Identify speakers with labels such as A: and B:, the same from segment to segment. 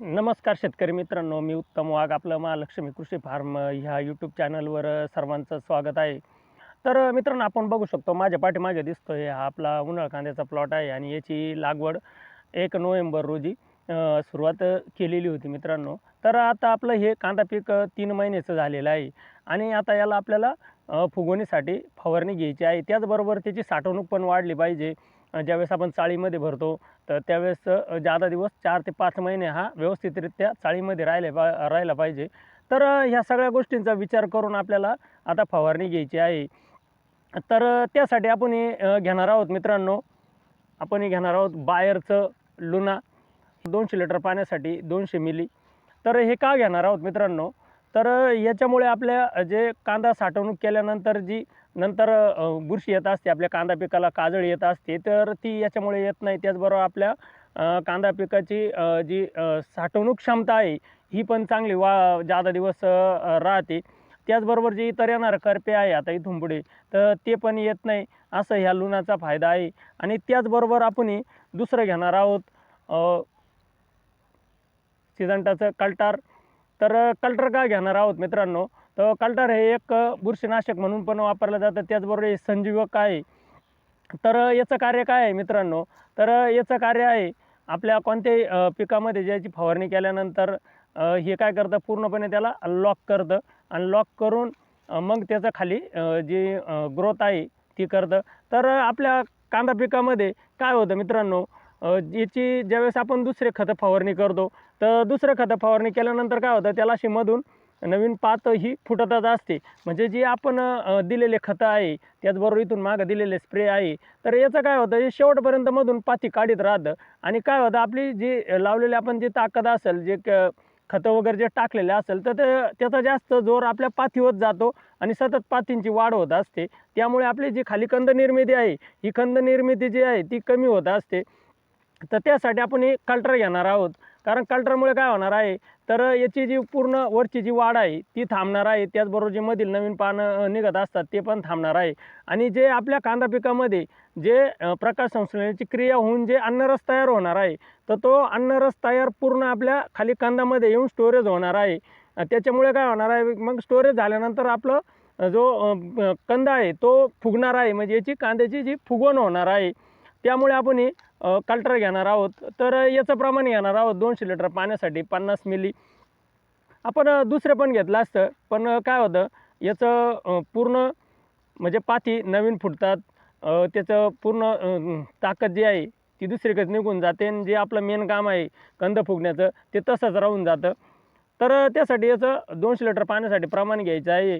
A: नमस्कार शेतकरी मित्रांनो मी उत्तम वाघ आपलं महालक्ष्मी कृषी फार्म ह्या यूट्यूब चॅनलवर सर्वांचं स्वागत आहे. तर मित्रांनो आपण बघू शकतो माझ्या पाठीमागे दिसतोय हा आपला उन्हाळ कांद्याचा प्लॉट आहे आणि याची लागवड एक नोव्हेंबर रोजी सुरुवात केलेली होती मित्रांनो. तर आता आपलं हे कांदा पीक तीन महिन्याचं झालेलं आहे आणि आता याला आपल्याला फुगवणीसाठी फवारणी घ्यायची आहे. त्याचबरोबर त्याची साठवणूक पण वाढली पाहिजे. ज्यावेळेस आपण चाळीमध्ये भरतो तर त्यावेळेस अ, जादा दिवस चार ते पाच महिने हा व्यवस्थितरित्या चाळीमध्ये राहिले पा राहिला पाहिजे. तर ह्या सगळ्या गोष्टींचा विचार करून आपल्याला आता फवारणी घ्यायची आहे. तर त्यासाठी आपण हे घेणार आहोत मित्रांनो. आपण हे घेणार आहोत बायरचं लुना. दोनशे लिटर पाण्यासाठी दोनशे मिली. तर हे का घेणार आहोत मित्रांनो? तर याच्यामुळे आपल्या जे कांदा साठवणूक केल्यानंतर जी नंतर बुरशी येत असते आपल्या कांदा पिकाला काजळ येत असते तर ती याच्यामुळे येत नाही. त्याचबरोबर आपल्या कांदा पिकाची जी साठवणूक क्षमता आहे ही पण चांगली वा जादा दिवस राहते. त्याचबरोबर जे इतर येणारं करपे आहे आता इथून पुढे तर ते पण येत नाही. असं ह्या लुणाचा फायदा आहे. आणि त्याचबरोबर आपण दुसरं घेणार आहोत सिजंटाचं कल्टार. तर कल्टर का घेणार आहोत मित्रांनो? तर कल्टर हे एक बुरशीनाशक म्हणून पण वापरलं जातं. त्याचबरोबर हे संजीवक आहे. तर याचं कार्य काय आहे मित्रांनो? तर याचं कार्य आहे आपल्या कोणत्याही पिकामध्ये ज्याची फवारणी केल्यानंतर हे काय करतं? पूर्णपणे त्याला लॉक करतं. आणि लॉक करून मग त्याचं खाली जी ग्रोथ आहे ती करतं. तर आपल्या कांदा पिकामध्ये काय होतं मित्रांनो? याची ज्यावेळेस आपण दुसरे खतं फवारणी करतो तर दुसरं खतं फवारणी केल्यानंतर काय होतं? त्याला अशी मधून नवीन पात ही फुटतच असते. म्हणजे जी आपण दिलेले खतं आहे त्याचबरोबर इथून मागं दिलेले स्प्रे आहे तर याचं काय होतं हे शेवटपर्यंत मधून पाती काढीत राहतं. आणि काय होतं आपली जी लावलेली आपण जी ताकद असेल जे क खतं वगैरे जे टाकलेले असेल तर ते त्याचा जास्त जोर आपल्या पाथीवर जातो आणि सतत पातींची वाढ होत असते. त्यामुळे आपली जी खाली कंद निर्मिती आहे ही कंद निर्मिती जी आहे ती कमी होत असते. तर त्यासाठी आपण हे कल्टर घेणार आहोत. कारण कल्टरमुळे काय होणार आहे तर याची जी पूर्ण वरची जी वाढ आहे ती थांबणार आहे. त्याचबरोबर जे मधील नवीन पानं निघत असतात ते पण थांबणार आहे. आणि जे आपल्या कांदा पिकामध्ये जे प्रकाश संश्लेषणाची क्रिया होऊन जे अन्नरस तयार होणार आहे तर तो अन्नरस तयार पूर्ण आपल्या खाली कांदामध्ये येऊन स्टोरेज होणार आहे. त्याच्यामुळे काय होणार आहे मग स्टोरेज झाल्यानंतर आपलं जो कंदा कंद आहे तो फुगणार आहे. म्हणजे याची कांद्याची जी फुगवण होणार आहे त्यामुळे आपण ही कल्टर घेणार आहोत. तर याचं प्रमाण घेणार आहोत दोनशे लिटर पाण्यासाठी पन्नास मिली. आपण दुसरं पण घेतलं असतं पण काय होतं याचं पूर्ण म्हणजे पाती नवीन फुटतात. त्याचं पूर्ण ताकद जी आहे ती दुसरीकडे निघून जाते आणि जे आपलं मेन काम आहे कंद फुगण्याचं ते तसंच राहून जातं. तर त्यासाठी याचं दोनशे लिटर पाण्यासाठी प्रमाण घ्यायचं आहे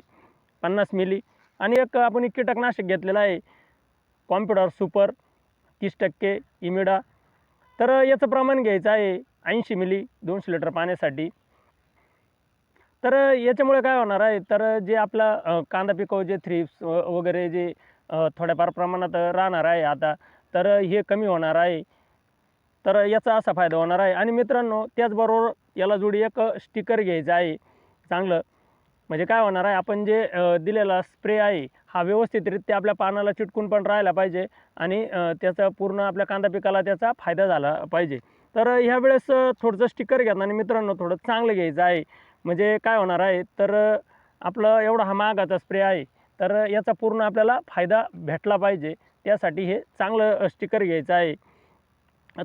A: पन्नास मिली. आणि एक आपण एक कीटकनाशक घेतलेलं आहे कॉम्प्युटर सुपर. तीस टक्के इमिडा. तर याचं प्रमाण घ्यायचं आहे ऐंशी मिली दोनशे लिटर पाण्यासाठी. तर याच्यामुळे काय होणार आहे? तर जे आपला कांदा पिकव जे थ्रिप्स वगैरे जे थोड्याफार प्रमाणात राहणार आहे आता तर हे कमी होणार आहे. तर याचा असा फायदा होणार आहे. आणि मित्रांनो त्याचबरोबर याला जोडी एक स्टिकर घ्यायचं आहे. चांगलं. म्हणजे काय होणार आहे आपण जे दिलेला स्प्रे आहे हा व्यवस्थितरित्या आपल्या पानाला चिटकून पण राहायला पाहिजे आणि त्याचा पूर्ण आपल्या कांदा पिकाला त्याचा फायदा झाला पाहिजे. तर ह्या वेळेस थोडंसं स्टिकर घेताना मित्रांनो थोडं चांगलं घ्यायचं आहे. म्हणजे काय होणार आहे तर आपलं एवढा हा महागाचा स्प्रे आहे तर याचा पूर्ण आपल्याला फायदा भेटला पाहिजे. त्यासाठी हे चांगलं स्टिकर घ्यायचं आहे.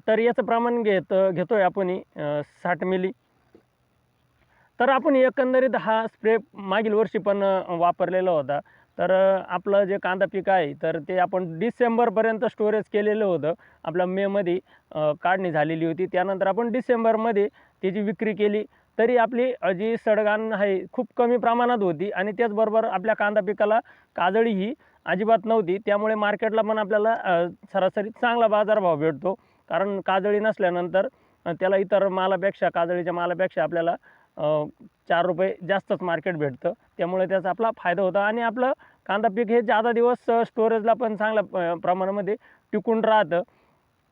A: तर याचं प्रमाण घेत घेतो आहे आपण साठ मिली तर आपण एकंदरीत हा स्प्रे मागील वर्षी पण वापरलेला होता. तर आपलं जे कांदा पीक आहे तर ते आपण डिसेंबरपर्यंत स्टोरेज केलेलं होतं. आपल्या मेमध्ये काढणी झालेली होती. त्यानंतर आपण डिसेंबरमध्ये त्याची विक्री केली. तरी आपली जी सडगाण आहे खूप कमी प्रमाणात होती आणि त्याचबरोबर आपल्या कांदा पिकाला काजळी ही अजिबात नव्हती. त्यामुळे मार्केटला पण आपल्याला सरासरी चांगला बाजारभाव भेटतो. कारण काजळी नसल्यानंतर त्याला इतर मालापेक्षा काजळीच्या मालापेक्षा आपल्याला चार रुपये जास्तच मार्केट भेटतं. त्यामुळे त्याचा आपला फायदा होता. आणि आपलं कांदा पीक हे जादा दिवस स्टोरेजला पण चांगल्या प प्रमाणामध्ये टिकून राहतं.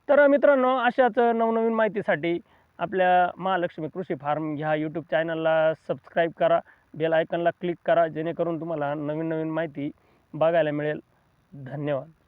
A: तर मित्रांनो अशाच नवनवीन माहितीसाठी आपल्या महालक्ष्मी कृषी फार्म ह्या यूट्यूब चॅनलला सबस्क्राईब करा. बेल आयकनला क्लिक करा. जेणेकरून तुम्हाला नवीन नवीन माहिती बघायला मिळेल. धन्यवाद.